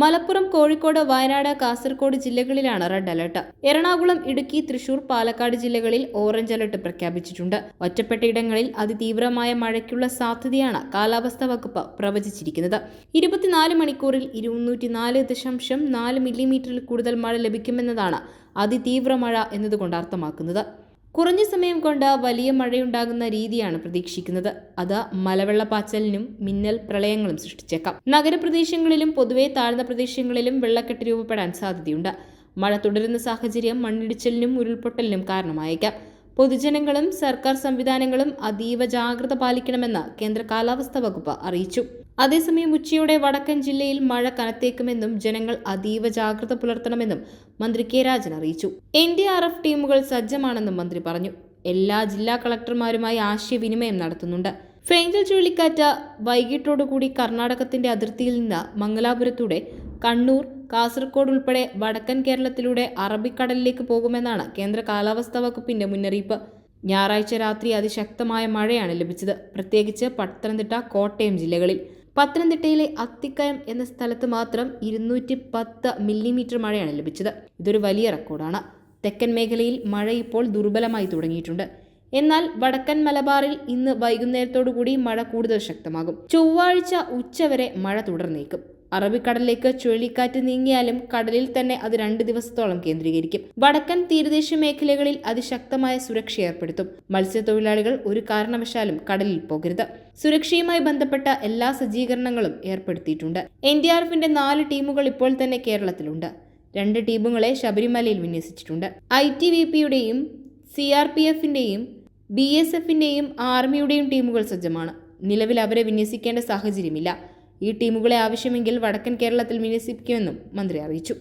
മലപ്പുറം കോഴിക്കോട് വയനാട് കാസർഗോഡ് ജില്ലകളിലാണ് red alert. Ernakulam Idukki Thrissur Palakkad ജില്ലകളിൽ orange alert പ്രഖ്യാപിച്ചിട്ടുണ്ട്. ഒറ്റപ്പെട്ടയിടങ്ങളിൽ അതിതീവ്രമായ മഴയ്ക്കുള്ള സാധ്യതയാണ് കാലാവസ്ഥാ വകുപ്പ് പ്രവചിച്ചിരിക്കുന്നത്. ഇരുപത്തിനാല് മണിക്കൂറിൽ ഇരുന്നൂറ്റിനാല് ദശാംശം നാല് മില്ലിമീറ്ററിൽ കൂടുതൽ മഴ ലഭിക്കുമെന്നതാണ് അതിതീവ്ര മഴ എന്നതുകൊണ്ട് അർത്ഥമാക്കുന്നത്. കുറഞ്ഞ സമയം കൊണ്ട് വലിയ മഴയുണ്ടാകുന്ന രീതിയാണ് പ്രതീക്ഷിക്കുന്നത്. അത് മലവെള്ളപ്പാച്ചലിനും മിന്നൽ പ്രളയങ്ങളും സൃഷ്ടിച്ചേക്കാം. നഗരപ്രദേശങ്ങളിലും പൊതുവെ താഴ്ന്ന പ്രദേശങ്ങളിലും വെള്ളക്കെട്ട് രൂപപ്പെടാൻ സാധ്യതയുണ്ട്. മഴ തുടരുന്ന സാഹചര്യം മണ്ണിടിച്ചിലിനും ഉരുൾപൊട്ടലിനും കാരണമായേക്കാം. പൊതുജനങ്ങളും സർക്കാർ സംവിധാനങ്ങളും അതീവ ജാഗ്രത പാലിക്കണമെന്ന് കേന്ദ്ര കാലാവസ്ഥാ വകുപ്പ് അറിയിച്ചു. അതേസമയം ഉച്ചയോടെ വടക്കൻ ജില്ലയിൽ മഴ കനത്തേക്കുമെന്നും ജനങ്ങൾ അതീവ ജാഗ്രത പുലർത്തണമെന്നും മന്ത്രി കെ രാജൻ അറിയിച്ചു. എൻ ഡി ആർ എഫ് ടീമുകൾ സജ്ജമാണെന്നും മന്ത്രി പറഞ്ഞു. എല്ലാ ജില്ലാ കളക്ടർമാരുമായി ആശയവിനിമയം നടത്തുന്നുണ്ട്. ഫ്രേഞ്ചൽ ചുഴലിക്കാറ്റ് വൈകിട്ടോടുകൂടി കർണാടകത്തിന്റെ അതിർത്തിയിൽ നിന്ന് മംഗലാപുരത്തൂടെ കണ്ണൂർ കാസർഗോഡ് ഉൾപ്പെടെ വടക്കൻ കേരളത്തിലൂടെ അറബിക്കടലിലേക്ക് പോകുമെന്നാണ് കേന്ദ്ര കാലാവസ്ഥാ വകുപ്പിന്റെ മുന്നറിയിപ്പ്. ഞായറാഴ്ച രാത്രി അതിശക്തമായ മഴയാണ് ലഭിച്ചത്. പ്രത്യേകിച്ച് പത്തനംതിട്ട കോട്ടയം ജില്ലകളിൽ. പത്തനംതിട്ടയിലെ അത്തിക്കയം എന്ന സ്ഥലത്ത് മാത്രം ഇരുന്നൂറ്റി പത്ത് മില്ലിമീറ്റർ മഴയാണ് ലഭിച്ചത്. ഇതൊരു വലിയ റെക്കോർഡാണ്. തെക്കൻ മേഖലയിൽ മഴ ഇപ്പോൾ ദുർബലമായി തുടങ്ങിയിട്ടുണ്ട്. എന്നാൽ വടക്കൻ മലബാറിൽ ഇന്ന് വൈകുന്നേരത്തോടുകൂടി മഴ കൂടുതൽ ശക്തമാകും. ചൊവ്വാഴ്ച ഉച്ചവരെ മഴ തുടർന്നേക്കും. അറബിക്കടലിലേക്ക് ചുഴലിക്കാറ്റ് നീങ്ങിയാലും കടലിൽ തന്നെ അത് രണ്ട് ദിവസത്തോളം കേന്ദ്രീകരിക്കും. വടക്കൻ തീരദേശ മേഖലകളിൽ അതിശക്തമായ സുരക്ഷ ഏർപ്പെടുത്തും. മത്സ്യത്തൊഴിലാളികൾ ഒരു കാരണവശാലും കടലിൽ പോകരുത്. സുരക്ഷയുമായി ബന്ധപ്പെട്ട എല്ലാ സജ്ജീകരണങ്ങളും ഏർപ്പെടുത്തിയിട്ടുണ്ട്. എൻ ഡി ആർ എഫിന്റെ നാല് ടീമുകൾ ഇപ്പോൾ തന്നെ കേരളത്തിലുണ്ട്. രണ്ട് ടീമുകളെ ശബരിമലയിൽ വിന്യസിച്ചിട്ടുണ്ട്. ഐ ടി വി പിയുടെയും സി ആർ പി എഫിന്റെയും ബി എസ് എഫിന്റെയും ആർമിയുടെയും ടീമുകൾ സജ്ജമാണ്. നിലവിൽ അവരെ വിന്യസിക്കേണ്ട സാഹചര്യമില്ല. ഈ ടീമുകളെ ആവശ്യമെങ്കിൽ വടക്കൻ കേരളത്തിൽ വിന്യസിപ്പിക്കുമെന്നും മന്ത്രി അറിയിച്ചു